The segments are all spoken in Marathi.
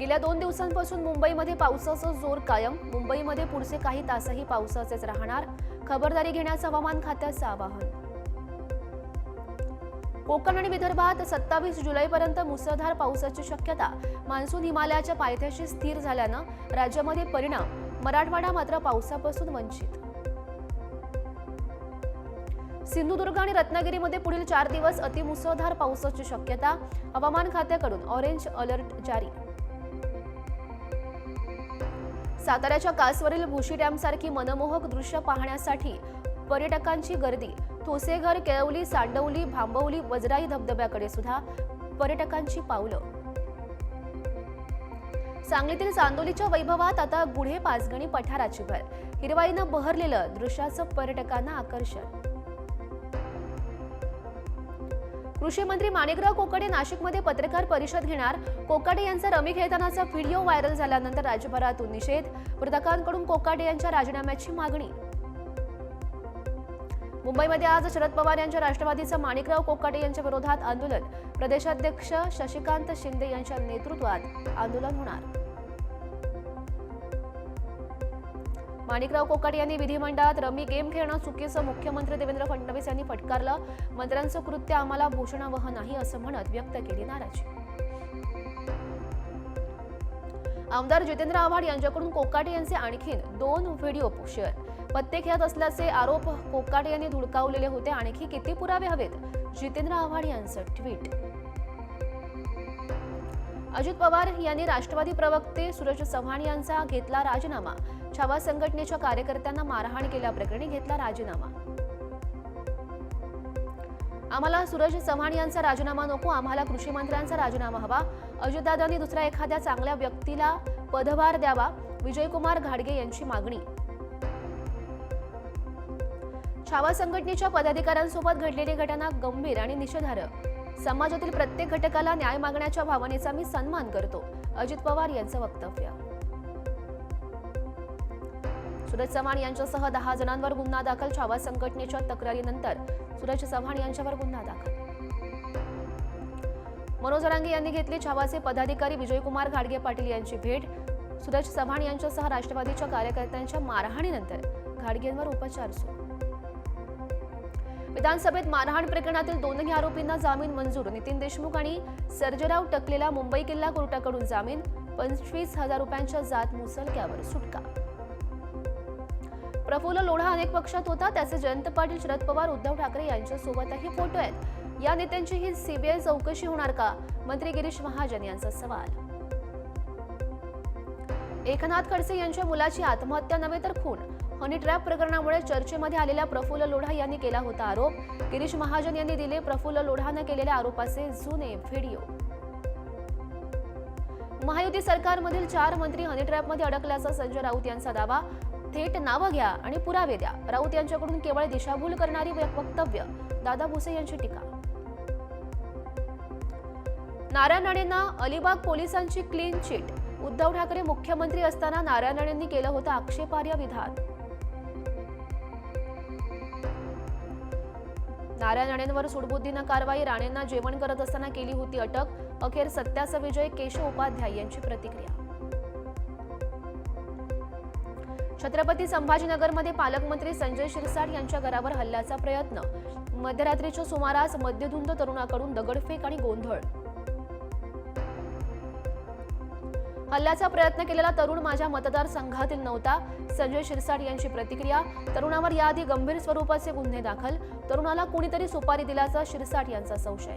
गेल्या दोन दिवसांपासून मुंबईमध्ये पावसाचा जोर कायम. मुंबईमध्ये पुढचे काही तासही पावसाचेच राहणार. खबरदारी घेण्याचं हवामान खात्याचं आवाहन. कोकण आणि विदर्भात सत्तावीस जुलैपर्यंत मुसळधार पावसाची शक्यता. मान्सून हिमालयाच्या पायथ्याशी स्थिर झाल्यानं राज्यामध्ये परिणाम. मराठवाडा मात्र पावसापासून वंचित. सिंधुदुर्ग आणि रत्नागिरीमध्ये पुढील चार दिवस अतिमुसळधार पावसाची शक्यता. हवामान खात्याकडून ऑरेंज अलर्ट जारी. साताऱ्याच्या कासवरील भुशी डॅमसारखी मनमोहक दृश्य पाहण्यासाठी पर्यटकांची गर्दी. ठोसेघर केळवली सांडवली भांबवली वजराई धबधब्याकडे सुद्धा पर्यटकांची पावलं. सांगलीतील चांदोलीच्या वैभवात आता गुढे पाचगणी पठाराची भर. हिरवाईनं बहरलेलं दृश्याचं पर्यटकांना आकर्षण. कृषी मंत्री माणिकराव कोकाटे नाशिकमध्ये पत्रकार परिषद घेणार. कोकाटे यांचा रमी खेळतानाचा व्हिडिओ व्हायरल झाल्यानंतर राज्यभरातून निषेध विरोधकांकडून कोकाटे यांच्या राजीनाम्याची मागणी. मुंबईमध्ये आज शरद पवार यांच्या राष्ट्रवादीचं माणिकराव कोकाटे यांच्या विरोधात आंदोलन. प्रदेशाध्यक्ष शशिकांत शिंदे यांच्या नेतृत्वात आंदोलन होणार. माणिकराव कोकाटे यांनी विधिमंडळात रमी गेम खेळणं चुकीचं मुख्यमंत्री देवेंद्र फडणवीस यांनी फटकारलं. मंत्र्यांचं कृत्य आम्हाला भूषणावह नाही असं म्हणत व्यक्त केली नाराजी. आमदार जितेंद्र आव्हाड यांच्याकडून कोकाटे यांचे आणखीन दोन व्हिडिओ शेअर. पत्ते खेळत असल्याचे आरोप कोकाटे यांनी धुडकावलेले होते. आणखी किती पुरावे हवेत? जितेंद्र आव्हाड यांचं ट्विट. अजित पवार यांनी राष्ट्रवादी प्रवक्ते सूरज चव्हाण यांचा घेतला राजीनामा. छावा संघटनेच्या कार्यकर्त्यांना मारहाण केल्याप्रकरणी घेतला राजीनामा. आम्हाला सूरज चव्हाण यांचा राजीनामा नको आम्हाला कृषी मंत्र्यांचा राजीनामा हवा. अजितदादांनी दुसऱ्या एखाद्या चांगल्या व्यक्तीला पदभार द्यावा विजयकुमार घाडगे यांची मागणी. छावा संघटनेच्या पदाधिकाऱ्यांसोबत घडलेली घटना गंभीर आणि निषेधार्ह. समाजातील प्रत्येक घटकाला न्याय मागण्याच्या भावनेचा मी सन्मान करतो. अजित पवार यांचं वक्तव्य. सूरज चव्हाण यांच्यासह दहा जणांवर गुन्हा दाखल छावा संघटनेच्या तक्रारीनंतर सूरज चव्हाण यांच्यावर गुन्हा दाखल. मनोज रांगे यांनी घेतली छावाचे पदाधिकारी विजयकुमार घाडगे पाटील यांची भेट. सूरज चव्हाण यांच्यासह राष्ट्रवादीच्या कार्यकर्त्यांच्या मारहाणीनंतर घाडगेंवर उपचार सुरू. विधानसभेत मारहाण प्रकरणातील दोनही आरोपींना जामीन मंजूर. नितीन देशमुख आणि सर्जराव टकलेला मुंबई किल्ला कोर्टाकडून जामीन. पंचवीस हजार रुपयांच्या जात मुसलक्यावर सुटका. प्रफुल्ल लोढा अनेक पक्षात होता त्याचे जयंत पाटील शरद पवार उद्धव ठाकरे यांच्यासोबतही फोटो आहेत. या नेत्यांची ही सीबीआय चौकशी होणार का? मंत्री गिरीश महाजन यांचा सवाल. एकनाथ खडसे यांच्या मुलाची आत्महत्या नव्हे तर खून. हनी ट्रॅप प्रकरणामुळे चर्चेमध्ये आलेल्या प्रफुल्ल लोढा यांनी केला होता आरोप. गिरीश महाजन यांनी दिले प्रफुल्ल लोढानं केलेल्या आरोपाचे जुने व्हिडिओ. महायुती सरकारमधील चार मंत्री हनी ट्रॅपमध्ये अडकल्याचा संजय राऊत यांचा दावा. थेट नावं घ्या आणि पुरावे द्या. राऊत यांच्याकडून केवळ दिशाभूल करणारी वक्तव्य. दादा भुसे यांची टीका. नारायण राणेंना अलिबाग पोलिसांची क्लीन चिट. उद्धव ठाकरे मुख्यमंत्री असताना नारायण राणेंनी केलं होतं आक्षेपार्ह विधान. नारायण राणेंवर सुडबुद्धीनं कारवाई राणेंना जेवण करत असताना केली होती अटक अखेर सत्याचा विजय केशव उपाध्याय यांची प्रतिक्रिया. छत्रपती संभाजीनगरमध्ये पालकमंत्री संजय शिरसाट यांच्या घरावर हल्ल्याचा प्रयत्न. मध्यरात्रीच्या सुमारास मध्यधुंद तरुणाकडून दगडफेक आणि गोंधळ. हल्ल्याचा प्रयत्न केलेला तरुण माझ्या मतदारसंघातील नव्हता. संजय शिरसाट यांची प्रतिक्रिया. तरुणावर याआधी गंभीर स्वरूपाचे गुन्हे दाखल. तरुणाला कुणीतरी सुपारी दिल्याचा शिरसाट यांचा संशय.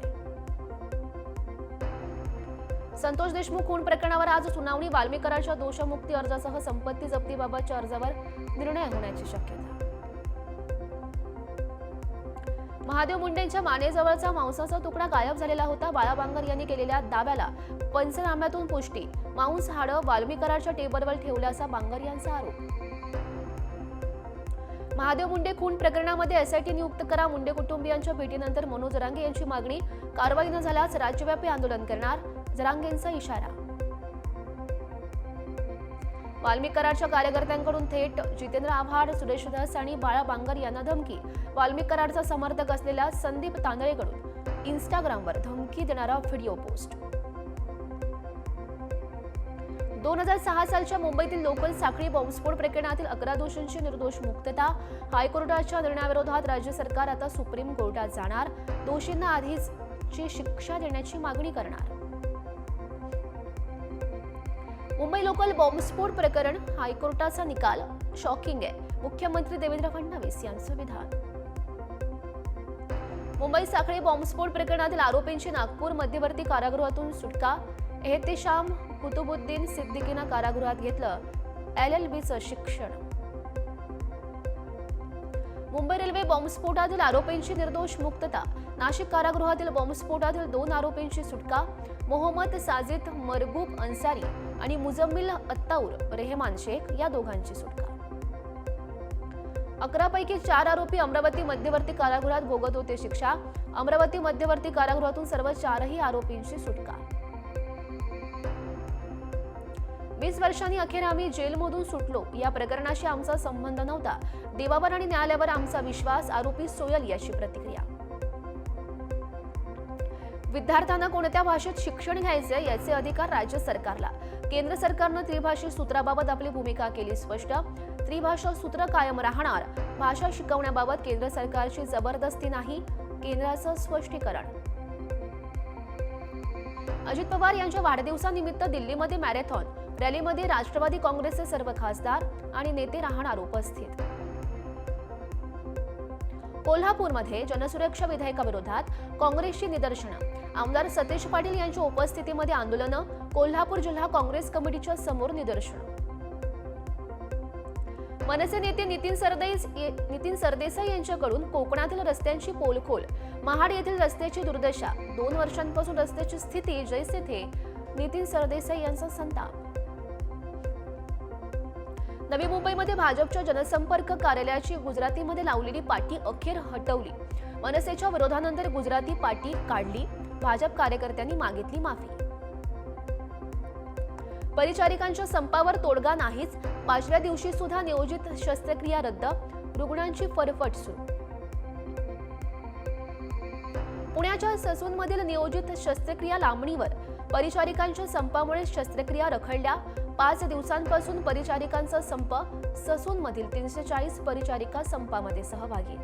संतोष देशमुख खून प्रकरणावर आज सुनावणी. वाल्मीकरांच्या दोषमुक्ती अर्जासह संपत्ती जप्तीबाबतच्या अर्जावर निर्णय होण्याची शक्यता. महादेव मुंडेंच्या मानेजवळचा मांसाचा तुकडा गायब झालेला होता. बाळा बांगर यांनी केलेल्या दाव्याला पंचनाम्यातून पुष्टी मांस हाडं वाल्मीकराच्या टेबलवर ठेवल्याचा बांगर यांचा आरोप. महादेव मुंडे खून प्रकरणामध्ये एसआयटी नियुक्त करा मुंडे कुटुंबियांच्या भेटीनंतर मनोज जरांगे यांची मागणी कारवाई न झाल्यास राज्यव्यापी आंदोलन करणार जरांगेंचा इशारा. वाल्मिकराडच्या कार्यकर्त्यांकडून थेट जितेंद्र आव्हाड सुरेश धस आणि बाळा बांगर यांना धमकी. वाल्मिकराडचा समर्थक असलेल्या संदीप तांदळेकडून इन्स्टाग्रामवर धमकी देणारा व्हिडिओ पोस्ट. दोन हजार सहा सालच्या मुंबईतील लोकल साखळी बॉम्बस्फोट प्रकरणातील अकरा दोषींची निर्दोष मुक्तता. हायकोर्टाच्या निर्णयाविरोधात राज्य सरकार आता सुप्रीम कोर्टात जाणार. दोषींना आधीच शिक्षा देण्याची मागणी करणार. मुंबई लोकल बॉम्बस्फोट प्रकरण हायकोर्टाचा निकाल. शॉकिंग आहे. मुख्यमंत्री देवेंद्र फडणवीस यांचं विधान. मुंबई साखळी बॉम्बस्फोट प्रकरणातील आरोपींची नागपूर मध्यवर्ती कारागृहातून सुटका. एहतेशाम कुतुबुद्दीन सिद्दीकीनं कारागृहात घेतलं. एल एल बीचं शिक्षण. मुंबई रेल्वे बॉम्बस्फोटातील आरोपींची निर्दोष मुक्तता. नाशिक कारागृहातील बॉम्बस्फोटातील दोन आरोपींची सुटका. मोहम्मद साजिद मरगूब अन्सारी आणि मुजम्मिल अत्ताऊर रेहमान शेख या दोघांची सुटका. अकरापैकी चार आरोपी अमरावती मध्यवर्ती कारागृहात भोगत होते शिक्षा. अमरावती मध्यवर्ती कारागृहातून सर्व चारही आरोपींची सुटका. वीस वर्षांनी अखेर आम्ही जेलमधून सुटलो. या प्रकरणाशी आमचा संबंध नव्हता. देवावर आणि न्यायालयावर आमचा विश्वास आरोपी सोयल याची प्रतिक्रिया. विद्यार्थ्यांना कोणत्या भाषेत शिक्षण घ्यायचे याचे अधिकार राज्य सरकारला. केंद्र सरकारनं त्रिभाषी सूत्राबाबत आपली भूमिका केली स्पष्ट. त्रिभाषा सूत्र कायम राहणार. भाषा शिकवण्याबाबत केंद्र सरकारची जबरदस्ती नाही. केंद्राचं स्पष्टीकरण. अजित पवार यांच्या वाढदिवसानिमित्त दिल्लीमध्ये मॅरेथॉन. रॅलीमध्ये राष्ट्रवादी काँग्रेसचे सर्व खासदार आणि नेते राहणार उपस्थित. कोल्हापूरमध्ये जनसुरक्षा विधेयकाविरोधात काँग्रेसची निदर्शनं. आमदार सतीश पाटील यांच्या उपस्थितीमध्ये आंदोलनं कोल्हापूर जिल्हा काँग्रेस कमिटीच्या समोर निदर्शनं. मनसे नेते नितीन सरदेस नितीन सरदेसाई यांच्याकडून कोकणातील रस्त्यांची पोलखोल महाड येथील रस्त्याची दुर्दशा दोन वर्षांपासून रस्त्याची स्थिती जैसे थे नितीन सरदेसाई यांचा संताप. नवी मुंबईमध्ये भाजपच्या जनसंपर्क कार्यालयाची गुजरातीमध्ये लावलेली पाटी अखेर हटवली. मनसेच्या विरोधानंतर गुजराती पाटी काढली. भाजप कार्यकर्त्यांनी मागितली माफी. परिचारिकांच्या संपावर तोडगा नाहीच. पाचव्या दिवशी सुद्धा नियोजित शस्त्रक्रिया रद्द. रुग्णांची फरफट सुरू. पुण्याच्या ससूनमधील नियोजित शस्त्रक्रिया लांबणीवर. परिचारिकांच्या संपामुळे शस्त्रक्रिया रखडल्या. पाच दिवसांपासून परिचारिकांचा संप ससूनमधील तीनशे चाळीस परिचारिका संपामध्ये सहभागी.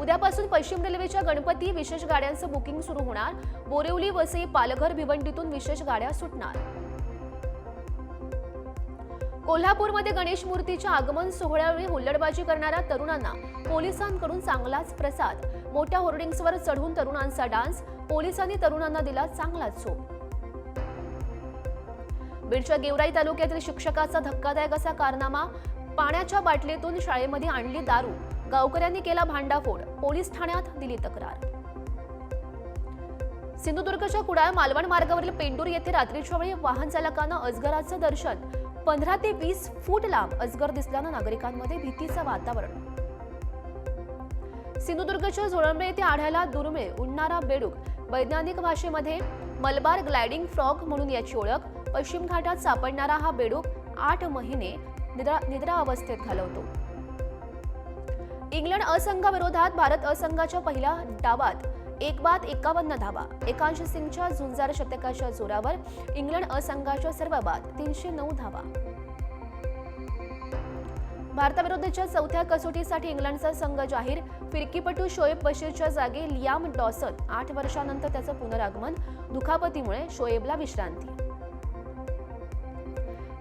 उद्यापासून पश्चिम रेल्वेच्या गणपती विशेष गाड्यांचं बुकिंग सुरू होणार. बोरिवली वसई पालघर भिवंडीतून विशेष गाड्या सुटणार. कोल्हापूरमध्ये गणेश मूर्तीच्या आगमन सोहळ्यावेळी हुल्लडबाजी करणाऱ्या तरुणांना पोलिसांकडून चांगलाच प्रसाद. मोठ्या होर्डिंग्सवर चढून तरुणांचा डान्स. पोलिसांनी तरुणांना दिला चांगलाच झोप. बीडच्या गेवराई तालुक्यातील शिक्षकाचा धक्कादायक असा कारनामा पाण्याच्या बाटलीतून शाळेमध्ये आणली दारू. गावकऱ्यांनी केला भांडाफोड. पोलीस ठाण्यात दिली तक्रार. सिंधुदुर्गच्या कुडाळ मालवण मार्गावरील पेंडूर येथे रात्रीच्या वेळी वाहन चालकानं अजगराचं दर्शन. पंधरा ते वीस फूट लांब अजगर दिसल्यानं नागरिकांमध्ये भीतीचं वातावरण. सिंधुदुर्गच्या जोळंबे येथे आढळला दुर्मिळ उडणारा बेडूक. वैज्ञानिक भाषेमध्ये मलबार ग्लायडिंग फ्रॉग म्हणून याची ओळख. पश्चिम घाटात सापडणारा हा बेडूक आठ महिने निद्रा निद्रा अवस्थेत घालवतो. इंग्लंड असंघाविरोधात भारत असंघाच्या पहिल्या डावात एक बाद एकावन्न धावा. एकांश सिंगच्या झुंजार शतकाच्या जोरावर इंग्लंड असंघाच्या सर्व बाद तीनशे नऊ धावा. भारताविरुद्धच्या चौथ्या कसोटीसाठी इंग्लंडचा संघ जाहीर. फिरकीपटू शोएब बशीरच्या जागी लियाम डॉसन आठ वर्षानंतर त्याचं पुनरागमन. दुखापतीमुळे शोएबला विश्रांती.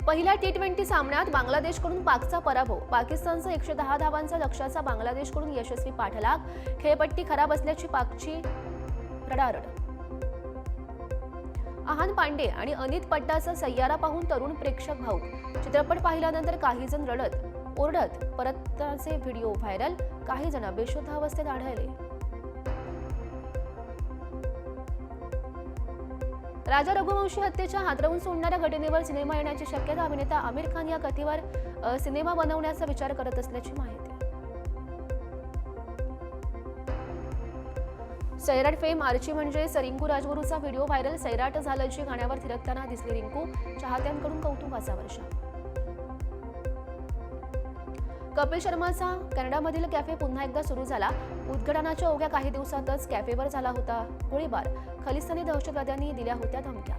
पहिल्या टी ट्वेंटी सामन्यात बांगलादेशकडून पाकचा पराभव. पाकिस्तानचा एकशे दहा धावांचा लक्ष्याचा बांगलादेशकडून यशस्वी पाठलाग. खेळपट्टी खराब असल्याची पाकची रडारड. आहान पांडे आणि अनित पट्टाचा सय्यारा पाहून तरुण प्रेक्षक भाऊ चित्रपट पाहिल्यानंतर काही जण रडत ओरडत परतचे व्हिडिओ व्हायरल. काही जण बेशुद्ध अवस्थेत आढळले. राजा रघुवंशी हत्येच्या हातरवून सोडणाऱ्या घटनेवर सिनेमा येण्याची शक्यता अभिनेता आमिर खान या कथेवर सिनेमा बनवण्याचा विचार करत असल्याची माहिती. सैराट फेम आर्ची म्हणजे रिंकू राजगुरूचा व्हिडिओ व्हायरल सैराट झाल्याची गाण्यावर थिरकताना दिसली रिंकू चाहत्यांकडून कौतुकाचा वर्षा कपिल शर्माचा कॅनडामधील कॅफे पुन्हा एकदा सुरू झाला. उद्घाटनाच्या ओघ्या काही दिवसातच कॅफेवर झाला होता गोळीबार. खलिस्तानी दहशतवाद्यांनी दिल्या होत्या धमक्या.